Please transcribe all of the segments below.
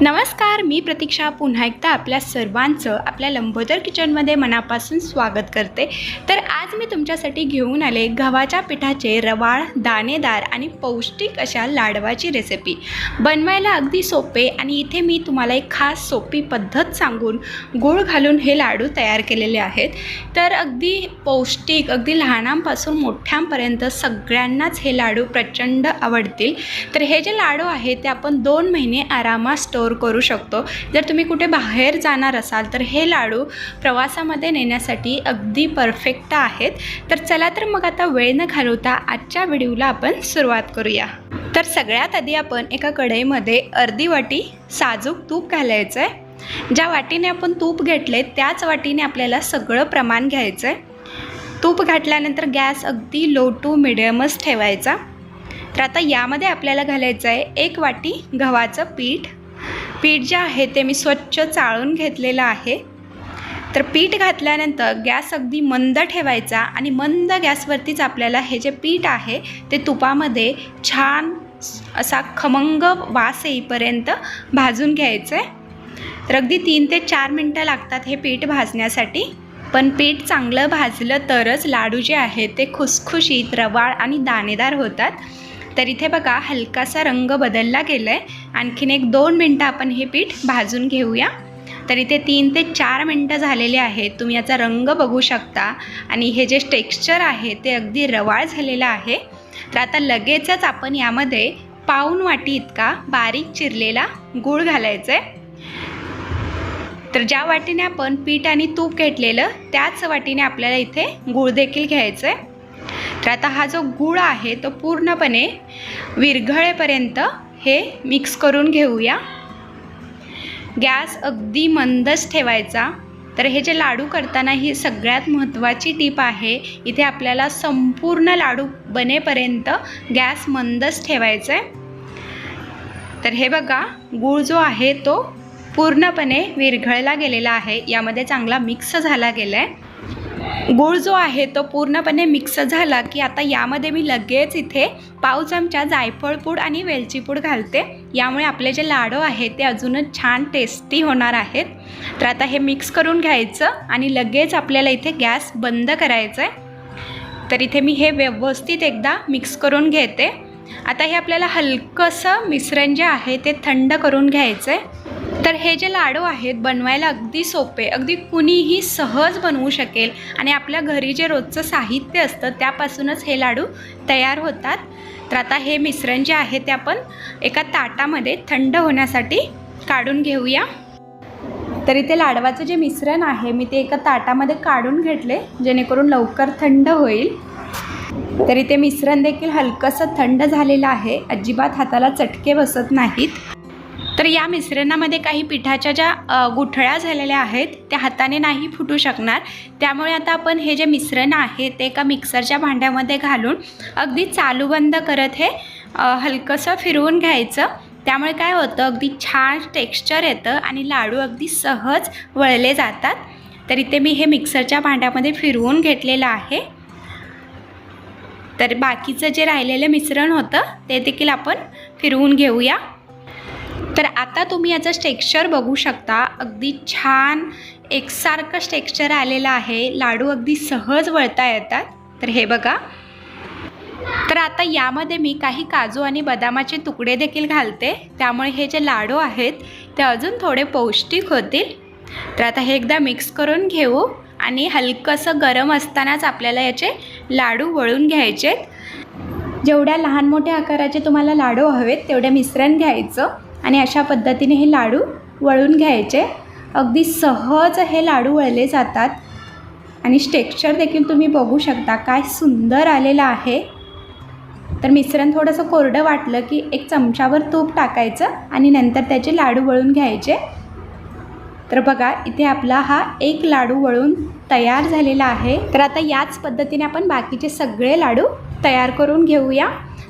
नमस्कार मी प्रतीक्षा. पुन्हा एकदा आपल्या सर्वांचं आपल्या लंबोदर किचनमध्ये मनापासून स्वागत करते. तर आज मी तुमच्यासाठी घेऊन आले गव्हाच्या पिठाचे रवाळ दाणेदार आणि पौष्टिक अशा लाडवाची रेसिपी बनवायला अगदी सोपे आणि इथे मी तुम्हाला एक खास सोपी पद्धत सांगून गूळ घालून हे लाडू तयार केलेले आहेत. तर अगदी पौष्टिक अगदी लहानांपासून मोठ्यांपर्यंत सगळ्यांनाच हे लाडू प्रचंड आवडतील. तर हे जे लाडू आहेत ते आपण दोन महिने आरामात स्टोअर करू शकतो. जर तुम्ही कुठे बाहेर जाणार असाल तर हे लाडू प्रवासामध्ये नेण्यासाठी अगदी परफेक्ट आहेत. तर चला तर मग आता वेळ न घालवता आजच्या व्हिडिओला आपण सुरुवात करूया. तर सगळ्यात आधी आपण एका कढईमध्ये अर्धी वाटी साजूक तूप घालायचं आहे ज्या वाटीने आपण तूप घेतले त्याच वाटीने आपल्याला सगळं प्रमाण घ्यायचं आहे तूप घातल्यानंतर गॅस अगदी लो टू मिडियमच ठेवायचा. तर आता यामध्ये आपल्याला घालायचं आहे एक वाटी गव्हाचं पीठ. पीठ जे आहे ते मी स्वच्छ चाळून घेतलेलं आहे. तर पीठ घातल्यानंतर गॅस अगदी मंद ठेवायचा आणि मंद गॅसवरतीच आपल्याला हे जे पीठ आहे ते तुपामध्ये छान असा खमंग वास येईपर्यंत भाजून घ्यायचं आहे तर अगदी तीन ते चार मिनटं लागतात हे पीठ भाजण्यासाठी. पण पीठ चांगलं भाजलं तरच लाडू जे आहे ते खुसखुशीत रवाळ आणि दाणेदार होतात. तर इथे बघा हलकासा रंग बदलला गेला आहे आणखीन एक दोन मिनटं आपण हे पीठ भाजून घेऊया. तर इथे तीन ते चार मिनटं झालेले आहेत. तुम्ही याचा रंग बघू शकता. आणि हे जे टेक्स्चर आहे ते अगदी रवाळ झालेलं आहे. तर आता लगेचच आपण यामध्ये पाऊन वाटी इतका बारीक चिरलेला गूळ घालायचा आहे तर ज्या वाटीने आपण पीठ आणि तूप घेतलेलं त्याच वाटीने आपल्याला इथे गूळ देखील घ्यायचं आहे तर आता हा जो गूळ आहे तो पूर्णपणे विरघळेपर्यंत हे मिक्स करून घेऊया. गॅस अगदी मंदच ठेवायचा. तर हे जे लाडू करताना ही सगळ्यात महत्त्वाची टीप आहे इथे आपल्याला संपूर्ण लाडू बनेपर्यंत गॅस मंदच ठेवायचा आहे तर हे बघा गूळ जो आहे तो पूर्णपणे विरघळला गेलेला आहे. यामध्ये चांगला मिक्स झाला गेला आहे गूळ जो आहे तो पूर्णपणे मिक्स झाला की आता यामध्ये मी लगेच इथे पाव चमचा जायफळ पूड आणि वेलची पूड घालते. यामुळे आपले जे लाडू आहेत ते अजूनच छान टेस्टी होणार आहेत. तर आता हे मिक्स करून घ्यायचं आणि लगेच आपल्याला इथे गॅस बंद करायचं आहे तर इथे मी हे व्यवस्थित एकदा मिक्स करून घेते. आता हे आपल्याला हलकंसं मिश्रण जे आहे ते थंड करून घ्यायचं आहे तर हे जे लाडू आहेत बनवायला अगदी सोपे अगदी कुणीही सहज बनवू शकेल आणि आपल्या घरी जे रोजचं साहित्य असतं त्यापासूनच हे लाडू तयार होतात. तर आता हे मिश्रण जे आहे ते आपण एका ताटामध्ये थंड होण्यासाठी काढून घेऊया. तर इथे लाडवाचं जे मिश्रण आहे मी ते एका ताटामध्ये काढून घेतले जेणेकरून लवकर थंड होईल. तर इथे मिश्रण देखील हलकंसं थंड झालेलं आहे. अजिबात हाताला चटके बसत नाहीत. तर या मिश्रणामध्ये काही पिठाच्या ज्या गुठळ्या झालेल्या आहेत त्या हाताने नाही फुटू शकणार. त्यामुळे आता आपण हे जे मिश्रण आहे ते एका मिक्सरच्या भांड्यामध्ये घालून अगदी चालू बंद करत हे हलकंसं फिरवून घ्यायचं. त्यामुळे काय होतं अगदी छान टेक्स्चर येतं आणि लाडू अगदी सहज वळले जातात. तर इथे मी हे मिक्सरच्या भांड्यामध्ये फिरवून घेतलेलं आहे. तर बाकीचं जे राहिलेलं मिश्रण होतं ते देखील आपण फिरवून घेऊया. तर आता तुम्ही याचं टेक्स्चर बघू शकता. अगदी छान एकसारखं टेक्स्चर आलेलं आहे. लाडू अगदी सहज वळता येतात. तर हे बघा. तर आता यामध्ये मी काही काजू आणि बदामाचे तुकडे देखील घालते. त्यामुळे हे जे लाडू आहेत ते अजून थोडे पौष्टिक होतील. तर आता हे एकदा मिक्स करून घेऊ आणि हलकंसं गरम असतानाच आपल्याला याचे लाडू वळून घ्यायचे जेवढ्या लहान मोठ्या आकाराचे तुम्हाला लाडू हवेत तेवढे मिश्रण घ्यायचं. आणि अशा पद्धतीने हे लाडू वळून घ्यायचे. अगदी सहज हे लाडू वळले जातात. आणि टेक्स्चर देखील तुम्ही बघू शकता काय सुंदर आलेलं आहे. तर मिश्रण थोडंसं कोरडं वाटलं की एक चमच्यावर तूप टाकायचं आणि नंतर त्याचे लाडू वळून घ्यायचे. तर बघा इथे आपला हा एक लाडू वळून तयार झालेला आहे. तर आता याच पद्धतीने आपण बाकीचे सगळे लाडू तयार करून घेऊया.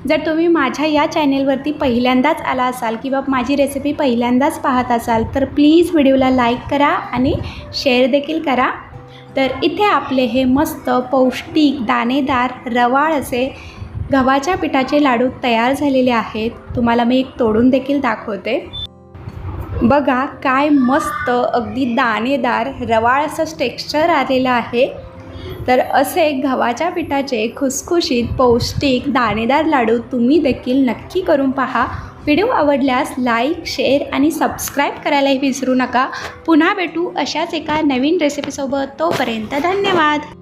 जर तुम्ही माझ्या या चॅनेलवरती पहिल्यांदाच आला असाल किंवा माझी रेसिपी पहिल्यांदाच पाहत असाल तर प्लीज व्हिडिओला लाईक करा आणि शेअर देखील करा. तर इथे आपले हे मस्त पौष्टिक दाणेदार रवाळ असे गव्हाच्या पिठाचे लाडू तयार झालेले आहेत. तुम्हाला मी एक तोडून देखील दाखवते. बघा काय मस्त अगदी दाणेदार रवाळ असं टेक्स्चर आलेलं आहे. तर असे गव्हाच्या पिठाचे खुसखुशीत पौष्टिक दाणेदार लाडू तुम्ही देखील नक्की करून पहा. व्हिडिओ आवडल्यास लाईक शेअर आणि सबस्क्राईब करायलाही विसरू नका. पुन्हा भेटू अशाच एका नवीन रेसिपीसोबत तोपर्यंत धन्यवाद.